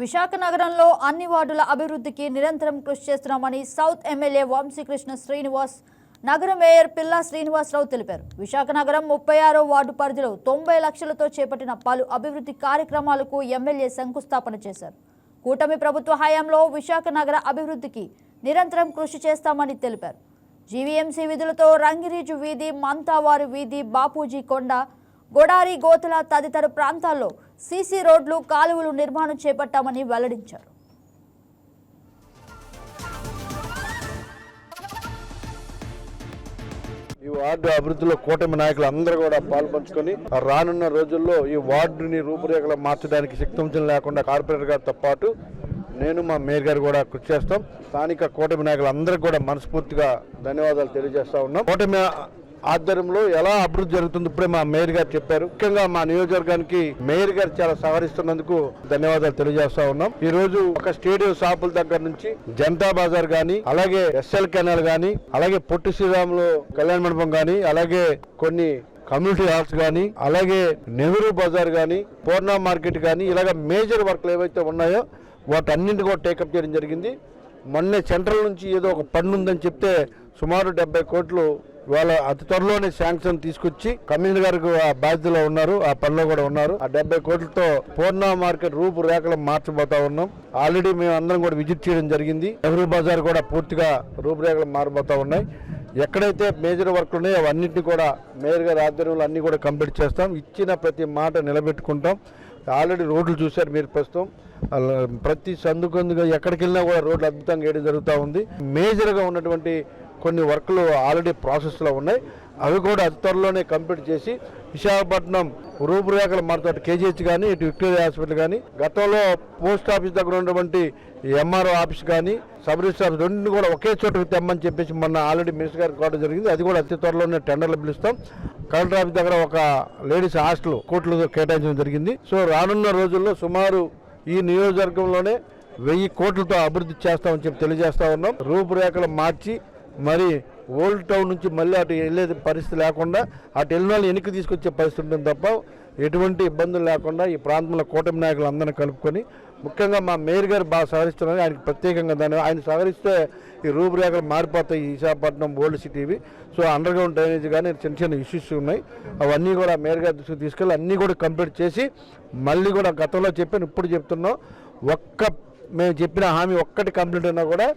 విశాఖ నగరంలో అన్ని వార్డుల అభివృద్ధికి నిరంతరం కృషి చేస్తున్నామని సౌత్ ఎమ్మెల్యే వంశీకృష్ణ శ్రీనివాస్ నగర మేయర్ పిల్లా శ్రీనివాసరావు తెలిపారు. విశాఖ నగరం ముప్పై ఆరో వార్డు పరిధిలో తొంభై లక్షలతో చేపట్టిన పలు అభివృద్ధి కార్యక్రమాలకు ఎమ్మెల్యే శంకుస్థాపన చేశారు. కూటమి ప్రభుత్వ హయాంలో విశాఖ నగర అభివృద్ధికి నిరంతరం కృషి చేస్తామని తెలిపారు. జీవీఎంసీ విధులతో రంగిరీజు వీధి మంతావారు వీధి బాపూజీ కొండ గొడారి గోతల తదితర ప్రాంతాల్లో సీసీ రోడ్లు కాలువలు నిర్మాణం చేపట్టామని వెల్లడించారు. ఈ వార్డు అభివృద్ధిలో కూటమి నాయకులు అందరూ కూడా పాల్పంచుకొని రానున్న రోజుల్లో ఈ వార్డుని రూపురేఖలు మార్చడానికి శక్తివంచం లేకుండా కార్పొరేటర్ గారితో పాటు నేను మా మేయర్ గారు కూడా కృషి చేస్తాం. స్థానిక కూటమి నాయకులు అందరికీ కూడా మనస్ఫూర్తిగా ధన్యవాదాలు తెలియజేస్తా ఉన్నాం. కూటమి ఆధ్వర్యంలో ఎలా అభివృద్ధి జరుగుతుంది ఇప్పుడే మా మేయర్ గారు చెప్పారు. ముఖ్యంగా మా నియోజకవర్గానికి మేయర్ గారు చాలా సహకరిస్తున్నందుకు ధన్యవాదాలు తెలియజేస్తా ఉన్నాం. ఈ రోజు ఒక స్టేడియం షాపుల దగ్గర నుంచి జనతా బజార్ గాని అలాగే ఎస్ఎల్ కెనాల్ గాని అలాగే పొట్టి శ్రీరాములు కళ్యాణ మండపం గాని అలాగే కొన్ని కమ్యూనిటీ హాల్స్ కానీ అలాగే నెహ్రూ బజార్ కానీ పూర్ణ మార్కెట్ కానీ ఇలాగ మేజర్ వర్క్లు ఏవైతే ఉన్నాయో వాటన్నింటి కూడా టేకప్ చేయడం జరిగింది. మొన్నే సెంట్రల్ నుంచి ఏదో ఒక పన్ను ఉందని చెప్తే సుమారు డెబ్బై కోట్లు వాళ్ళ అతి త్వరలోనే శాంక్షన్ తీసుకొచ్చి కమిషనర్ గారికి ఆ బాధ్యతలో ఉన్నారు ఆ పనిలో కూడా ఉన్నారు. ఆ డెబ్బై కోట్లతో పూర్ణ మార్కెట్ రూపురేఖలు మార్చబోతా ఉన్నాం. ఆల్రెడీ మేము అందరం కూడా విజిట్ చేయడం జరిగింది. నెహ్రూ బజార్ కూడా పూర్తిగా రూపురేఖలు మారబోతా ఉన్నాయి. ఎక్కడైతే మేజర్ వర్క్లు ఉన్నాయో అవన్నింటినీ కూడా మేయర్ గారి ఆధ్వర్యంలో అన్ని కూడా కంప్లీట్ చేస్తాం. ఇచ్చిన ప్రతి మాట నిలబెట్టుకుంటాం. ఆల్రెడీ రోడ్లు చూశారు మీరు ప్రస్తుతం. అలా ప్రతి సందుకందుగా ఎక్కడికి వెళ్ళినా కూడా రోడ్లు అద్భుతంగా వేయడం జరుగుతూ ఉంది. మేజర్గా ఉన్నటువంటి కొన్ని వర్క్లు ఆల్రెడీ ప్రాసెస్లో ఉన్నాయి. అవి కూడా అతి త్వరలోనే కంప్లీట్ చేసి విశాఖపట్నం రూపురేఖలు మారుతాడు కేజీహెచ్ కానీ ఇటు విక్టోరియా హాస్పిటల్ కానీ గతంలో పోస్ట్ ఆఫీస్ దగ్గర ఉన్నటువంటి ఎంఆర్ఓ ఆఫీస్ కానీ సబ్ రిజిస్టర్ ఆఫీస్ రెండు కూడా ఒకే చోట తెమ్మని చెప్పేసి మొన్న ఆల్రెడీ మినిస్టర్ గారికి కావడం జరిగింది. అది కూడా అతి త్వరలోనే టెండర్లు పిలుస్తాం. కలెక్టర్ ఆఫీస్ దగ్గర ఒక లేడీస్ హాస్టల్ కోట్లు కేటాయించడం జరిగింది. సో రానున్న రోజుల్లో సుమారు ఈ నియోజకవర్గంలోనే వెయ్యి కోట్లతో అభివృద్ధి చేస్తామని చెప్పి తెలియజేస్తా ఉన్నాం. రూపురేఖలు మార్చి మరి ఓల్డ్ టౌన్ నుంచి మళ్ళీ అటు వెళ్ళే పరిస్థితి లేకుండా అటు వెళ్ళిన వాళ్ళు వెనక్కి తీసుకొచ్చే పరిస్థితి ఉంటుంది తప్ప ఎటువంటి ఇబ్బందులు లేకుండా ఈ ప్రాంతంలో కూటమి నాయకులు అందరిని కలుపుకొని ముఖ్యంగా మా మేయర్ గారు బాగా సహకరిస్తున్నారు ఆయనకి ప్రత్యేకంగా దాన్ని ఆయన సహకరిస్తే ఈ రూపురేఖలు మారిపోతాయి విశాఖపట్నం ఓల్డ్ సిటీవి సో అండర్ గ్రౌండ్ డ్రైనేజ్ కానీ చిన్న చిన్న ఇష్యూస్ ఉన్నాయి. అవన్నీ కూడా మేయర్ గారి దృష్టికి తీసుకెళ్ళి అన్నీ కూడా కంప్లీట్ చేసి మళ్ళీ కూడా గతంలో చెప్పాను ఇప్పుడు చెప్తున్నాం. ఒక్క మేము చెప్పిన హామీ ఒక్కటి కంప్లీట్ అయినా కూడా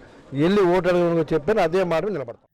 వెళ్ళి ఓటు చెప్పాను అదే మాట నిలబడతాం.